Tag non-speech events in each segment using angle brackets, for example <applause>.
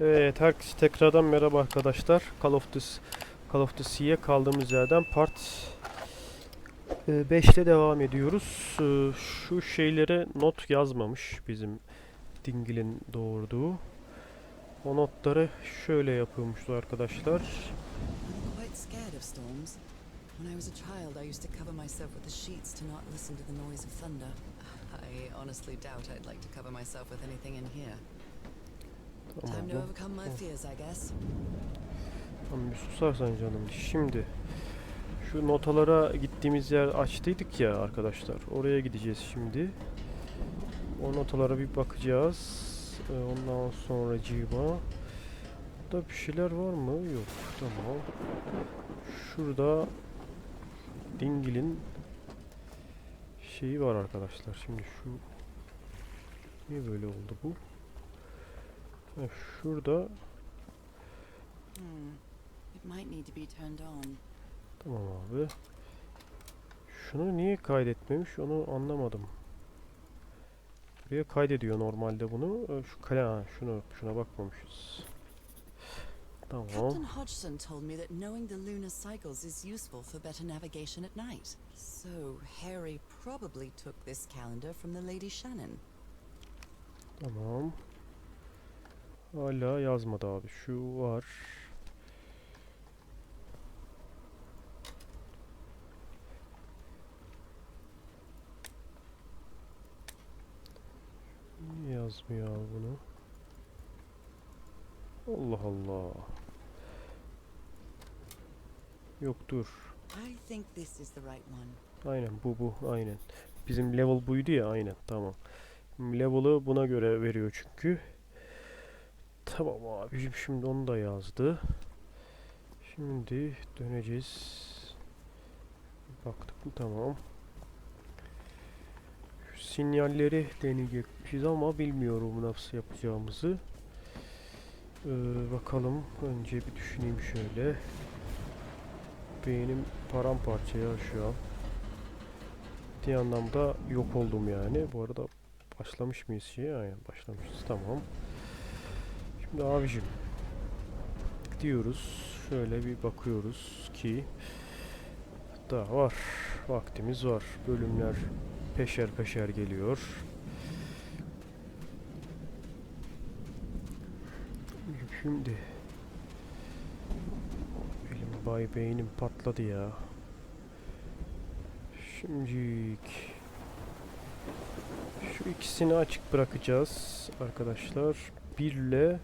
Evet, herkese tekrardan merhaba arkadaşlar. Call of the Call of Sea'ye kaldığımız yerden part 5'te devam ediyoruz. E, Şu şeylere not yazmamış bizim Dingil'in doğurduğu. O notları şöyle yapıyormuştu arkadaşlar. When I was a child, I used to cover myself with the sheets to not listen to the noise of thunder. I honestly doubt I'd like to cover myself with anything in here. Tamam, guess. Tamam bir susarsan canım. Şimdi şu notalara gittiğimiz yer açtıydık ya arkadaşlar. Oraya gideceğiz şimdi. O notalara bir bakacağız. Ee, Ondan sonra cima. Burada bir şeyler var mı? Yok. Tamam. Şurada Dingil'in şeyi var arkadaşlar. Şimdi şu niye böyle oldu bu? Ha, şurada Hmm. It might need to be turned on. Tamam abi. Şunu niye kaydetmemiş onu anlamadım. Buraya kaydediyor normalde bunu. Ee, Şu kale ha, şunu şuna bakmamışız. Tamam. Captain Hodgson told me that knowing the lunar cycles is useful for better navigation at night. So Harry probably took this calendar from the Lady Shannon. Tamam. Hala yazmadı abi. Şu var. Niye yazmıyor abi bunu? Allah Allah. Yok dur. Aynen bu bu aynen. Bizim level buydu ya aynen tamam. Level'ı buna göre veriyor çünkü. Tamam abicim şimdi onu da yazdı. Şimdi döneceğiz. Baktık mı tamam. Şu sinyalleri deneyecekmişiz ama bilmiyorum nasıl yapacağımızı. Ee, bakalım önce bir düşüneyim şöyle. Beynim paramparça ya şu an. Ciddi anlamda yok oldum yani. Bu arada başlamış mıyız şeye? Aynen başlamışız. Tamam. Şimdi abicim diyoruz. Şöyle bir bakıyoruz ki daha var. Vaktimiz var. Bölümler peşer peşer geliyor. Şimdi benim bay beynim patladı ya. Şimdilik şu ikisini açık bırakacağız arkadaşlar. 1 ile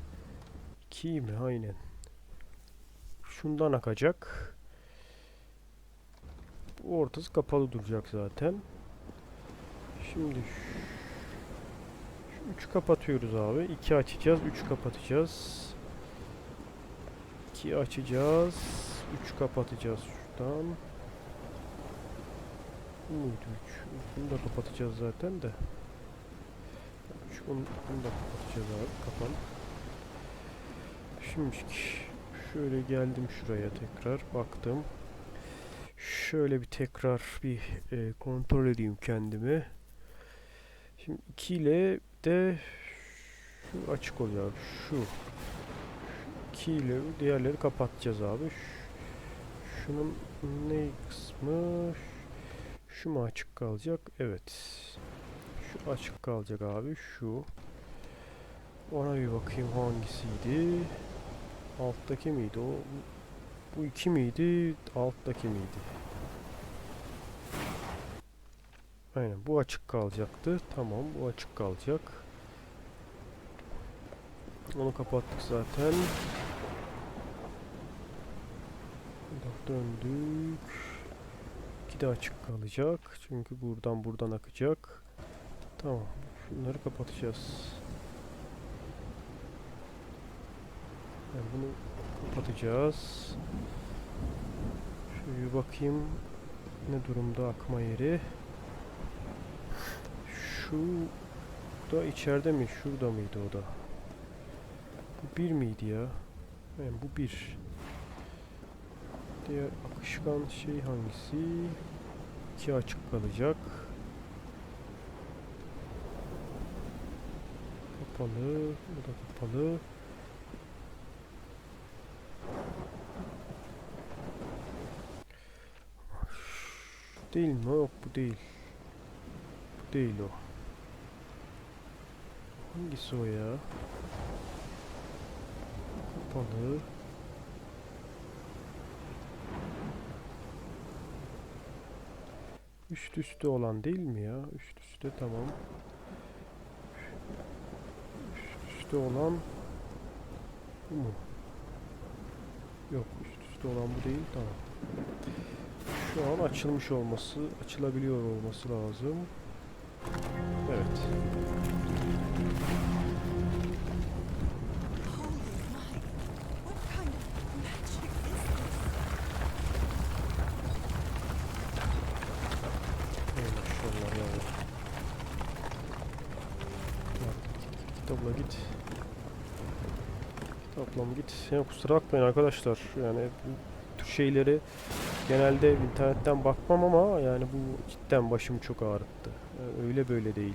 2 mi? Aynen. Şundan akacak. Bu ortası kapalı duracak zaten. Şimdi şu 3 kapatıyoruz abi. 2 açacağız, 3 kapatacağız. 2 açacağız, 3 kapatacağız şuradan. Bu muydu 3? Bunu da kapatacağız zaten de. Şu, bunu, bunu da kapatacağız abi. Kapan. Şimdi şöyle geldim şuraya tekrar baktım. Şöyle bir tekrar bir e, kontrol edeyim kendimi. Şimdi 2 ile de şu açık oluyor abi. Şu. 2 ile diğerleri kapatacağız abi. Şunun ne kısmı? Şu mu açık kalacak? Evet. Şu açık kalacak abi. Şu. Ona bir bakayım hangisiydi? Alttaki miydi o? Bu iki miydi? Alttaki miydi? Aynen bu açık kalacaktı. Tamam bu açık kalacak. Onu kapattık zaten. Döndük. İki de açık kalacak. Çünkü buradan buradan akacak. Tamam. Şunları kapatacağız. Yani bunu kapatacağız. Şöyle bakayım. Ne durumda akma yeri. Şu da içeride mi? Şurada mıydı o da? Bu bir miydi ya? Yani bu bir. Diğer akışkan şey hangisi? İki açık kalacak. kapalı. Bu da kapalı. Değil mi? Yok bu değil. Bu değil o. Hangisi o ya? Kapalı. Üst üste olan değil mi ya? Üst üste tamam. Üst üste olan bu mu? Yok üst üste olan bu değil tamam. Şu an açılmış olması, açılabiliyor olması lazım. Evet. Kitapla git. Kitapla git? Ya kusura bakmayın arkadaşlar. Yani bu tür şeyleri genelde internetten bakmam ama yani bu cidden başım çok ağrıttı. Yani öyle böyle değil.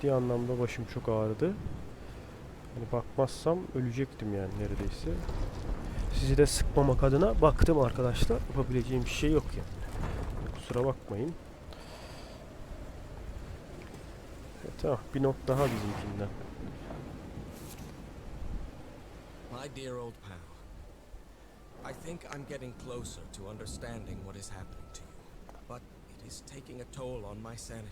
Ciddi anlamda başım çok ağrıdı. Hani bakmazsam ölecektim yani neredeyse. Sizi de sıkmamak adına baktım arkadaşlar. Yapabileceğim bir şey yok yani. Kusura bakmayın. Evet, tamam bir not daha bizimkinden. My dear old pal, I think I'm getting closer to understanding what is happening to you, but it is taking a toll on my sanity.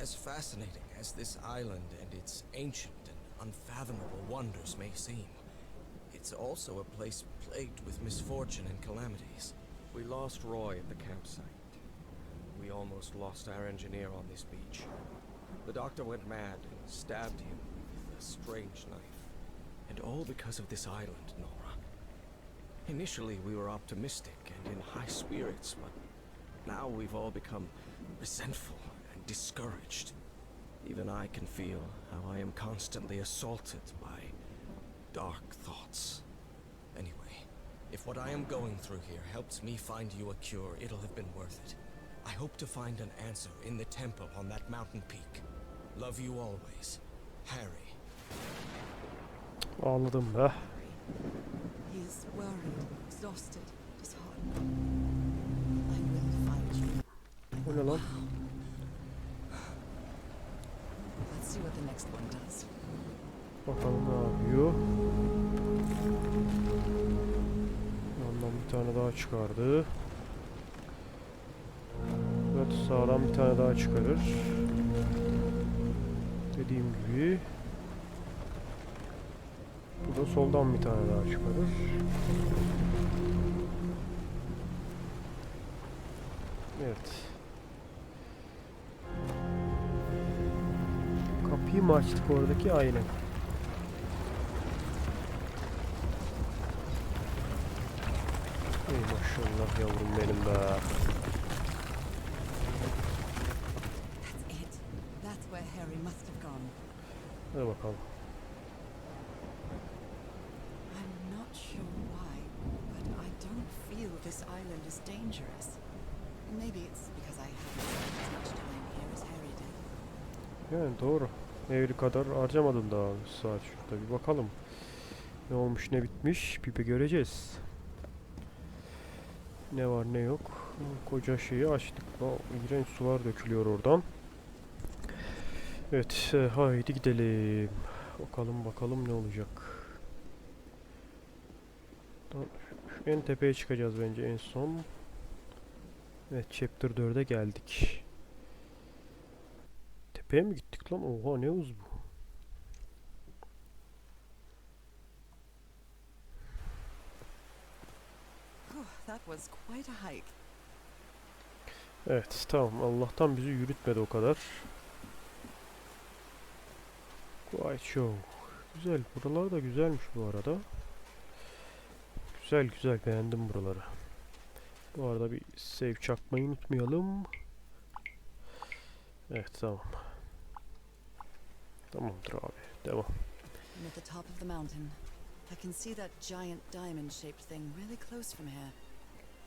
As fascinating as this island and its ancient and unfathomable wonders may seem, it's also a place plagued with misfortune and calamities. We lost Roy at the campsite. We almost lost our engineer on this beach. The doctor went mad and stabbed him with a strange knife. And all because of this island, Nora. Initially, we were optimistic and in high spirits, but now we've all become resentful and discouraged. Even I can feel how I am constantly assaulted by dark thoughts. Anyway, if what I am going through here helps me find you a cure, it'll have been worth it. I hope to find an answer in the temple on that mountain peak. Love you always, Harry. Ağladım be. He is worried, exhausted, disheartened. I will find you. O ne lan? Let's see what the next one does. Bakalım ne yapıyor. Yandan bir tane daha çıkardı. Evet sağdan bir tane daha çıkarır. Dediğim gibi. Soldan bir tane daha çıkarır. Evet. Kapıyı mı açtık oradaki? Aynen. Ey maşallah yavrum benim be. That's it. That's where Harry must have gone. Hadi bakalım. I'm not sure why, but I don't feel this island is dangerous. Maybe it's because I haven't as much time here as Harry did. Yani doğru. Evri kadar harcamadın daha bir saat şurada. Bir bakalım. Ne olmuş ne bitmiş bir bir göreceğiz. Ne var ne yok. Koca şeyi açtık. O iğrenç sular dökülüyor oradan. Evet e, haydi gidelim. Bakalım bakalım ne olacak. Tamam, şu- Şu en tepeye çıkacağız bence en son. Evet chapter 4'e geldik. Tepeye mi gittik lan? Oha ne hız bu? Hike. Evet tamam Allah'tan bizi yürütmedi o kadar. Quite show. Güzel. Buralar da güzelmiş bu arada. Güzel güzel beğendim buraları. Bu arada bir save çakmayı unutmayalım. Evet tamam. Tamamdır abi. Devam. I'm at the top of the mountain. I can see that giant diamond-shaped thing really close from here.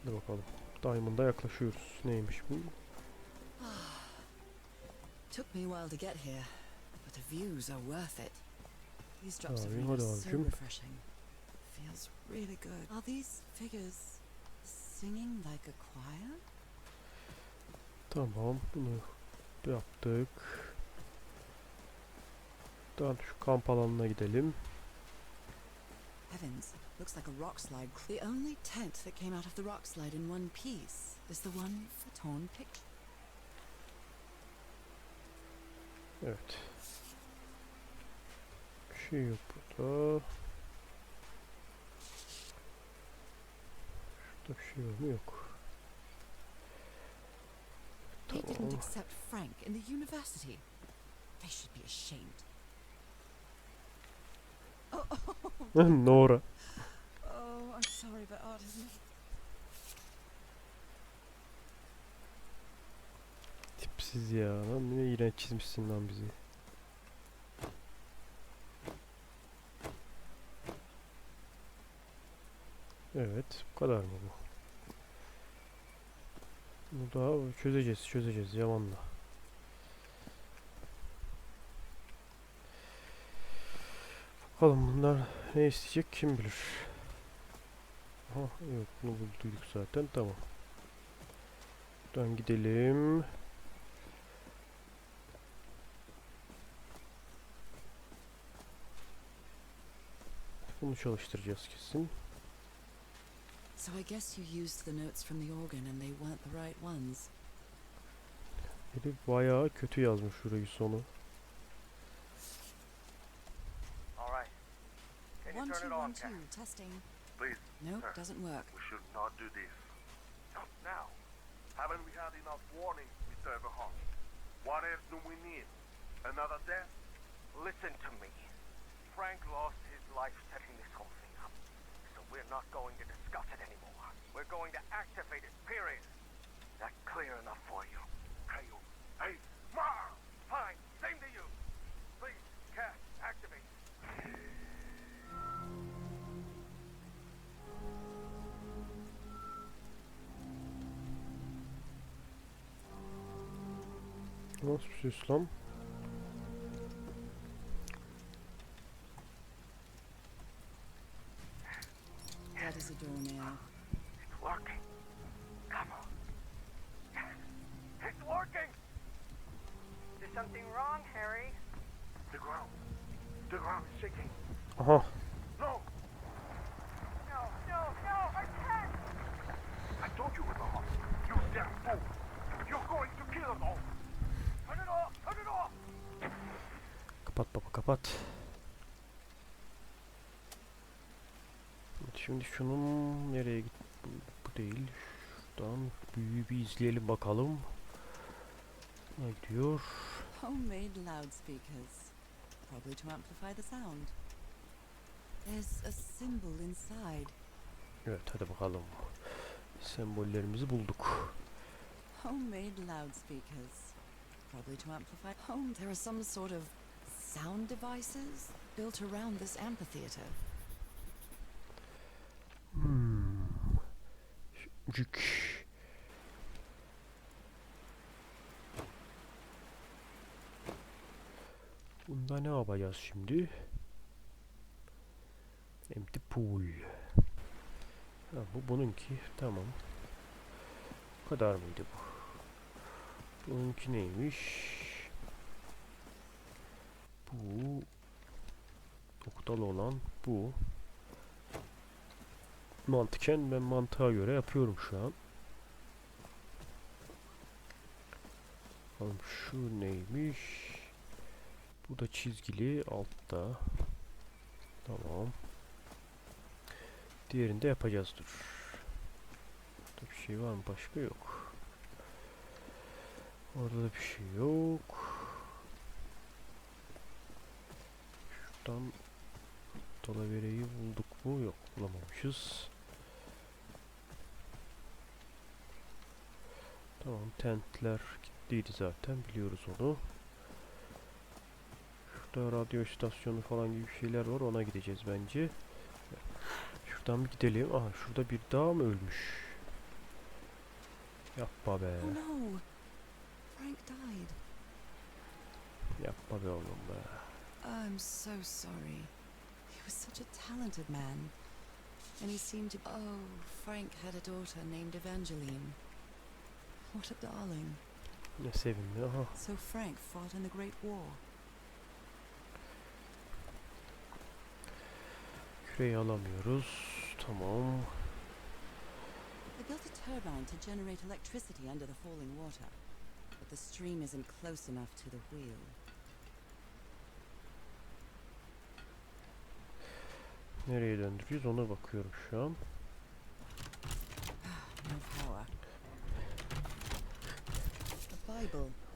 Hadi bakalım. Diamond'a yaklaşıyoruz. Neymiş bu? <sighs> Took me a while to get here, but The views are worth it. These drops of rain are so refreshing. Feels really good. Are these figures singing like a choir? Tamam bunu yaptık. Daha şu kamp alanına gidelim. Heavens, looks like a rock slide. The only tent that came out of the rock slide in one piece is the one for torn picture. Evet. Bir şey yok burada. Şurada bir şey var mı? Yok. They didn't accept Frank in the university. They should be ashamed. <laughs> Nora. Oh, I'm sorry, but art isn't. Tipsiz ya. Lan ne iğrenç çizmişsin lan bizi. Evet. Bu kadar mı bu? Bu daha çözeceğiz çözeceğiz zamanla. Bakalım bunlar ne isteyecek kim bilir. Aha yok bunu bulduk zaten tamam. Buradan gidelim. Bunu çalıştıracağız kesin. So I guess you used the notes from the organ and they weren't the right ones. Biri bayağı kötü yazmış şurayı sonu. All right. Can you One turn two it one on, two Cat? testing. Please, Nope, sir. doesn't work. We should not do this. Not now. Haven't we had enough warning, Mr. Everhart? What else do we need? Another death? Listen to me. Frank lost his life setting this whole thing up. So we're not going to discuss it anymore. We're going to activate it, period. That clear enough for you? Hey, you. Hey, Ma! Fine, same to you. Please, Cat, activate. Nasıl bir ses Şimdi şunun nereye git? Bu, bu değil. Şuradan büyüğü bir izleyelim bakalım. Ne gidiyor? Homemade loudspeakers. Probably to amplify the sound. There's a symbol inside. Evet hadi bakalım. Sembollerimizi bulduk. Homemade loudspeakers. Probably to amplify. Home. There are some sort of sound devices built around this amphitheater. Cük. Bunda ne yapacağız şimdi? Empty pool. Ha, bu bununki. Tamam. Bu kadar mıydı bu? Bununki neymiş? Bu noktalı olan bu. Mantıken ben mantığa göre yapıyorum şu an. Bakalım şu neymiş? Bu da çizgili altta. Tamam. Diğerini de yapacağız dur. Burada bir şey var mı? Başka yok. Orada da bir şey yok. Şuradan dalavereyi bulduk mu? Yok bulamamışız. Tamam tentler gittiydi zaten biliyoruz onu. Şurada radyo istasyonu falan gibi şeyler var ona gideceğiz bence. Şuradan bir gidelim. Aha şurada bir daha mı ölmüş? Yapma be. Oh no! Frank died. Yapma be oğlum be. I'm so sorry. He was such a talented man. And he seemed to. Oh, Frank had a daughter named Evangeline. What a darling. Ne sevimli. Aha. So Frank fought in the Great War. Küreyi alamıyoruz. Tamam. They built a turbine to generate electricity under the falling water. But the stream isn't close enough to the wheel. Nereye döndüreceğiz ona bakıyorum şu an.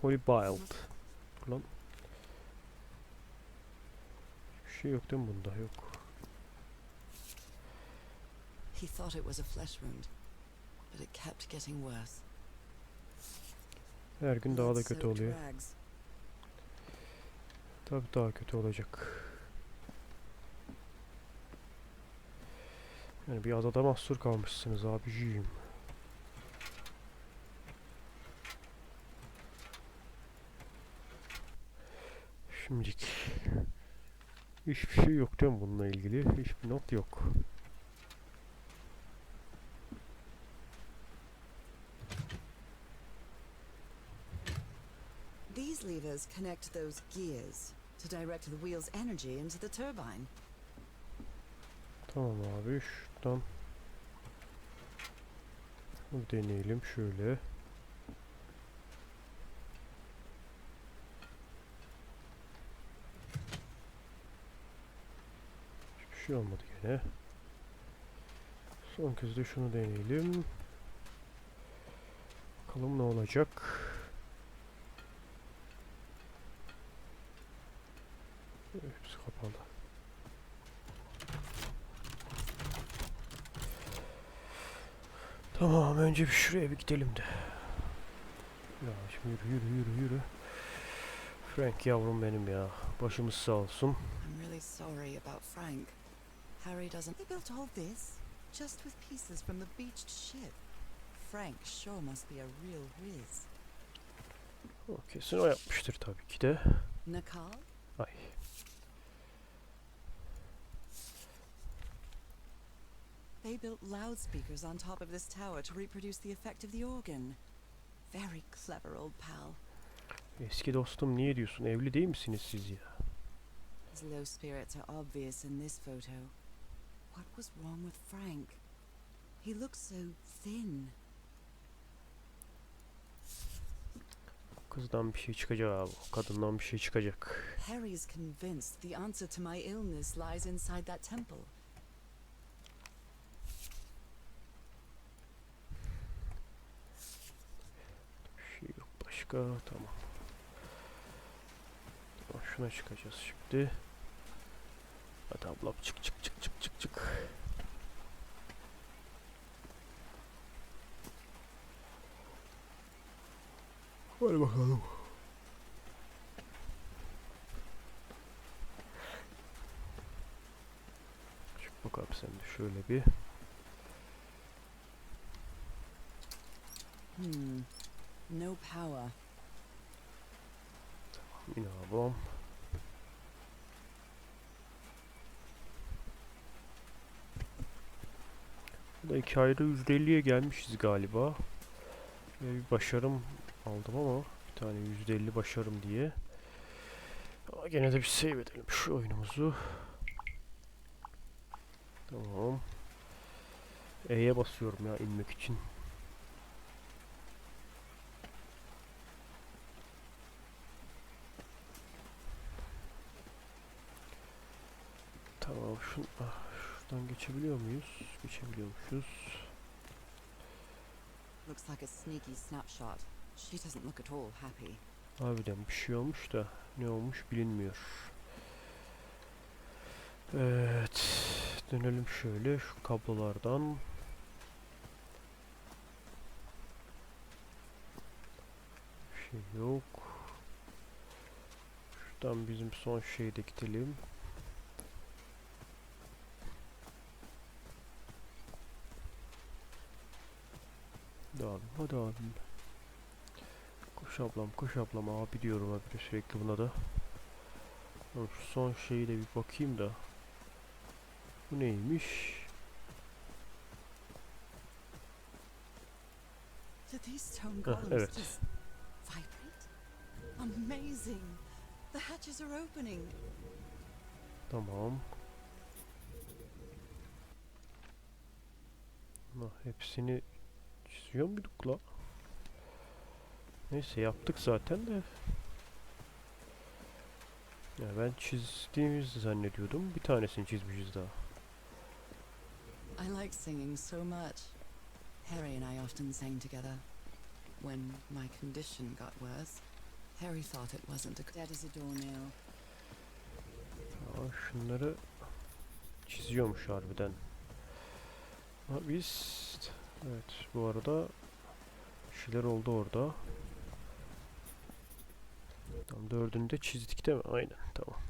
Holy Bild. Lan. Hiçbir şey yok değil mi bunda? Yok. He thought it was a flesh wound, but it kept getting worse. Her gün daha da kötü oluyor. Tabii daha kötü olacak. Yani bir adada mahsur kalmışsınız abiciğim. Şimdilik hiçbir şey yok değil mi bununla ilgili? Hiçbir not yok. These levers connect those gears to direct the wheel's energy into the turbine. Tamam abi şuradan deneyelim şöyle. Hiçbir şey olmadı gene. Son kez de şunu deneyelim. Bakalım ne olacak. Hepsi kapalı. Tamam önce bir şuraya bir gidelim de. Ya şimdi yürü yürü yürü yürü. Frank yavrum benim ya. Başımız sağ olsun. I'm really sorry about Frank. Harry doesn't. They built all this just with pieces from the beached ship. Frank sure must be a real whiz. O kesin o yapmıştır tabii ki de. Nakal? Ay. They built loudspeakers on top of this tower to reproduce the effect of the organ. Very clever, old pal. Eski dostum niye diyorsun? Evli değil misiniz siz ya? His low spirits are obvious in this photo. What was wrong with Frank? He looks so thin. Kızdan bir şey çıkacak abi. Kadından bir şey çıkacak. Harry's convinced the answer to my illness lies inside that temple. Bir şey yok başka. Tamam. Tamam, Şuna çıkacağız şimdi. Hadi ablam çık çık çık çık çık. Hadi bakalım. Çık bakalım sen de şöyle bir. Hmm. No power. Yine ablam. Burada iki ayrı %50'ye gelmişiz galiba. Ve bir başarım aldım ama bir tane %50 başarım diye. Ama gene de bir save edelim şu oyunumuzu. Tamam. E'ye basıyorum ya inmek için. Tamam şun, ah, şuradan geçebiliyor muyuz? Geçebiliyormuşuz. Looks like a sneaky snapshot. She doesn't look at all happy. Harbiden bir şey olmuş da ne olmuş bilinmiyor. Evet. Dönelim şöyle şu kablolardan. Bir şey yok. Şuradan bizim son şeyi de gidelim. Hadi abim, hadi abim. Koş ablam, koş ablam abi diyorum abi sürekli buna da. Şu son şeyi de bir bakayım da. Bu neymiş? Golems evet. just vibrate? Amazing! The hatches are opening. Tamam. Ha, hepsini çiziyor muyduk la? Neyse yaptık zaten de. Ya ben çizdiğimizi zannediyordum. Bir tanesini çizmişiz daha. I like singing so much. Harry and I often sang together. When my condition got worse, Harry thought it wasn't a. Daddy's a doornail. Aa, şunları çiziyormuş harbiden. Ha, biz evet bu arada bir şeyler oldu orada. Tamam dördünü de çizdik değil mi? Aynen tamam.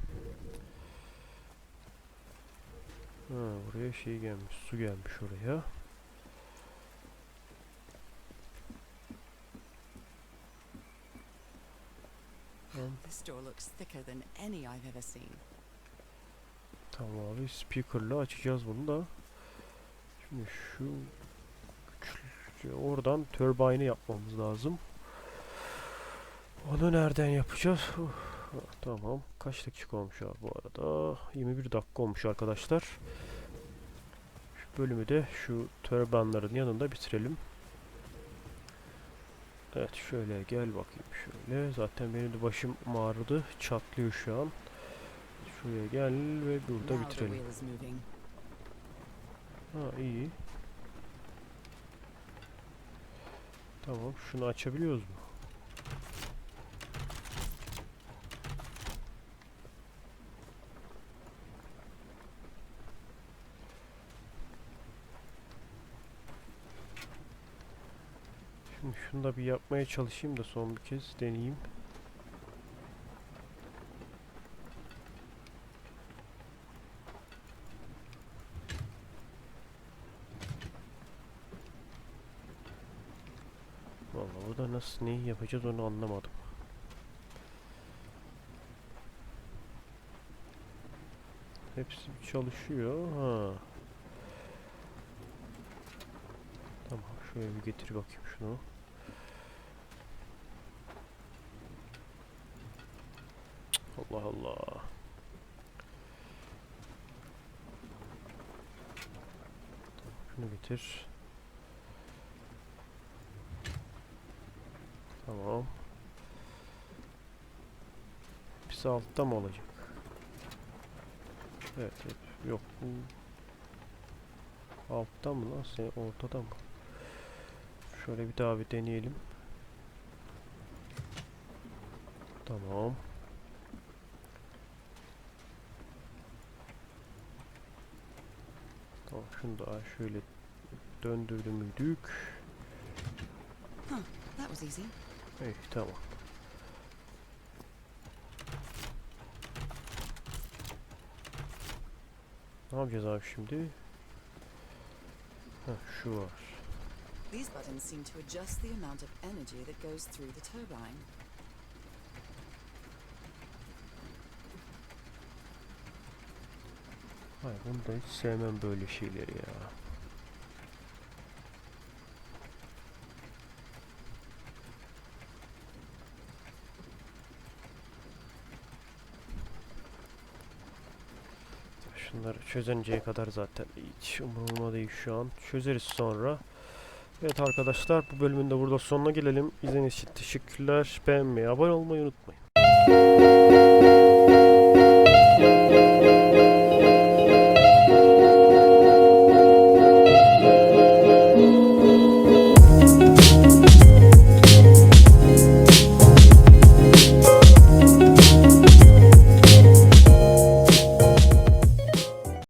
Ha, buraya şey gelmiş, su gelmiş oraya. This door looks thicker than any I've ever seen. Tamam abi speaker'la açacağız bunu da. Şimdi şu küçük oradan turbine yapmamız lazım. Onu nereden yapacağız? Uf, tamam. Kaç dakika olmuş abi bu arada? 21 dakika olmuş arkadaşlar. Şu bölümü de şu turbanların yanında bitirelim. Evet şöyle gel bakayım şöyle. Zaten benim de başım ağrıdı. Çatlıyor şu an. Şuraya gel ve burada bitirelim. Ha iyi. Tamam şunu açabiliyoruz mu? Şimdi şunu da bir yapmaya çalışayım da son bir kez deneyeyim. Burada nasıl neyi yapacağız onu anlamadım. Hepsi çalışıyor. Ha. Tamam şöyle bir getir bakayım şunu. Allah Allah. Tamam, Şunu getir. Tamam. Hepsi altta mı olacak? Evet, evet. Yok bu altta mı lan? Sen ortada mı? Şöyle bir daha bir deneyelim. Tamam. Tamam şunu da şöyle döndürdüm müydük? That was easy. Evet tamam. Ne yapacağız abi şimdi? Heh, şu var. These buttons seem to adjust the amount of energy that goes through the turbine. Hayır bunu da hiç sevmem böyle şeyleri ya. Şunları çözünceye kadar zaten hiç umurumda değil şu an. Çözeriz sonra. Evet arkadaşlar bu bölümün de burada sonuna gelelim. İzlediğiniz için teşekkürler. Beğenmeyi, abone olmayı unutmayın.